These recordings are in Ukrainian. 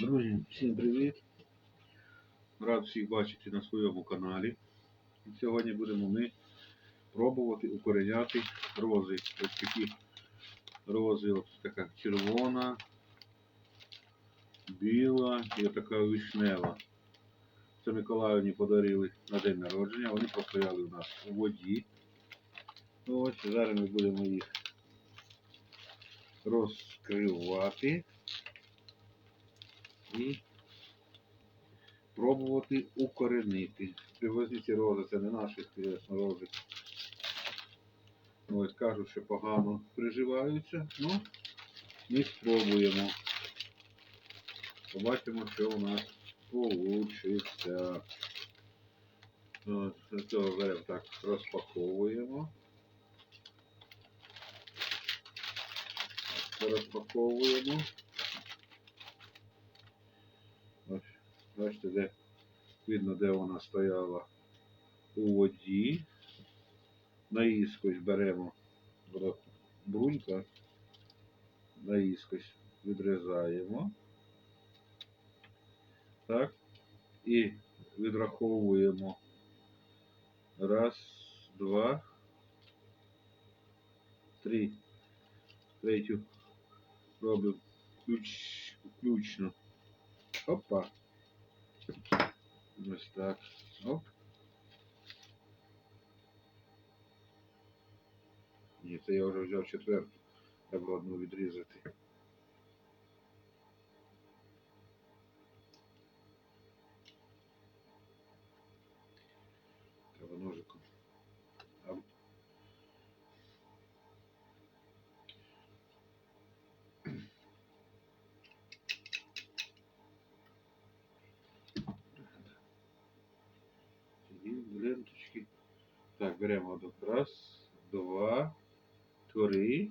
Друзі, всім привіт! Рад всіх бачити на своєму каналі. Сьогодні будемо ми пробувати укореняти рози. Ось такі рози, ось така червона, біла і така вишнева. Це Миколаївні подарили на день народження. Вони простояли у нас у воді. Ось зараз ми будемо їх розкривати і пробувати укоренити. Привозні рози, це не наші рози. Ось кажуть, що погано приживаються. Ну, ми спробуємо. Побачимо, що у нас вийде. Цього беремо так, розпаковуємо. Розпаковуємо. Ось, бачите, де видно, де вона стояла у воді. Наїскось беремо брунька, наїскось відрізаємо. Так. І відраховуємо. Раз, два, три. Третю робимо ключ, ключно. Опа. Ось так. Оп. Ні, це я вже взяв четверту. Треба одну відрізати. Треба ножиком. Так, беремо одну. Раз, два, три.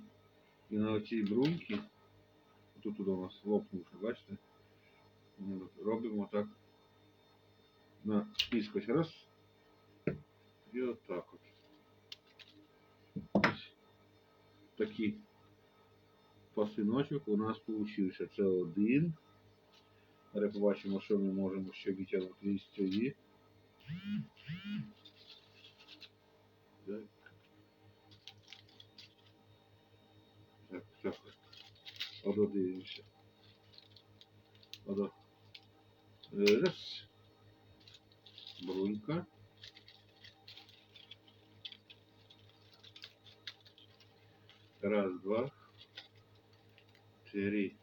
І на оцій бруньки, тут тут у нас лопнувши, бачите? Робимо так на іскось. Раз. І отак от. Ось такий пасиночок у нас получився. Це один. Зараз побачимо, що ми можемо ще витягнути із цієї. Так. Так, так. Ододивимося. Одо. Раз. Брунька. Раз, два. Три.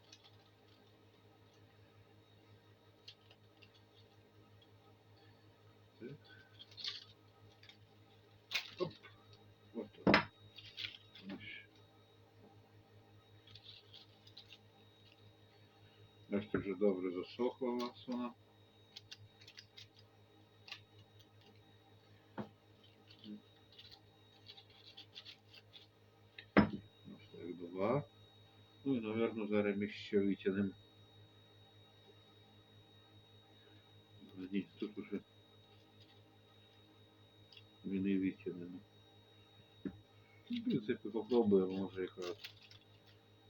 Бачите, вже добре засохла у нас вона. Два. Ну і, мабуть, зараз ми ще витягнемо. Ні, тут уже ми не витягнемо. В принципі, попробуємо, може якраз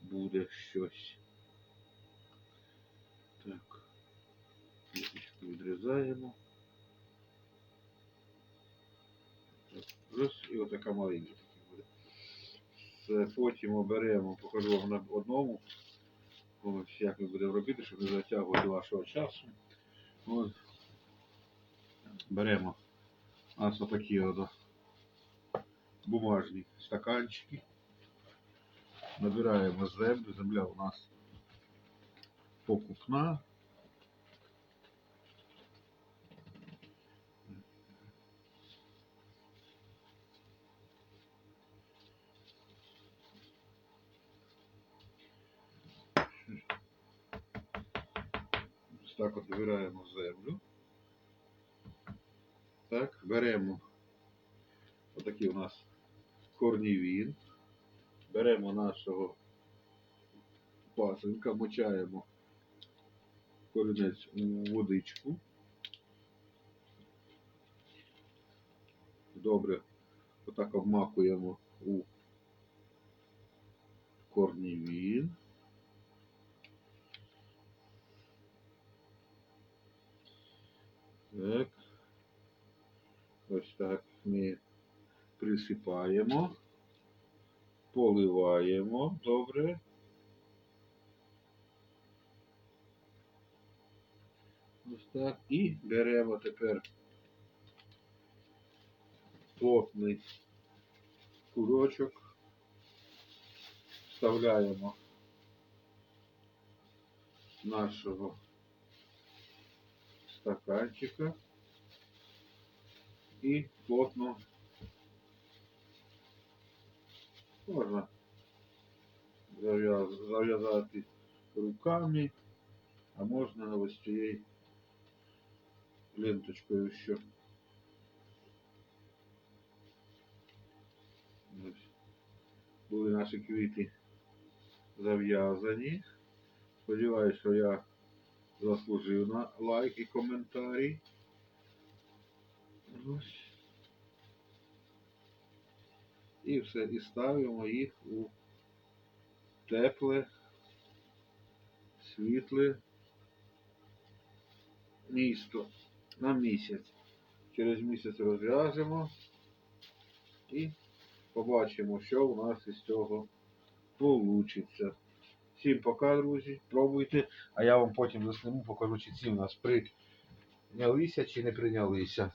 буде щось. Відрізаємо. Раз, і отака маленька буде. Це потім оберемо, покажу вам на одному. Ось як ми будемо робити, щоб не затягувати вашого часу. Ось. Беремо у нас от бумажні стаканчики. Набираємо землю. Земля у нас покупна. Так от набираємо землю. Так, беремо отакий у нас корнівін. Беремо нашого пасенка, мочаємо корінець у водичку. Добре, отак обмакуємо у корнівін. Так Ось так ми присипаємо, поливаємо добре. Ось так. І беремо тепер плотний курочок, вставляємо нашого стаканчика і плотно можна зав'яз- зав'язати руками, а можна ось цією ленточкою що. Ось. Були наші квіти зав'язані. Сподіваюсь, що я заслужив на лайк і коментарі. І все, і ставимо їх у тепле, світле місто на місяць. Через місяць розв'яжемо і побачимо, що у нас із цього получиться. Всім пока, друзі. Пробуйте, а я вам потім засниму, покажу, чи ці у нас прийнялися чи не прийнялися.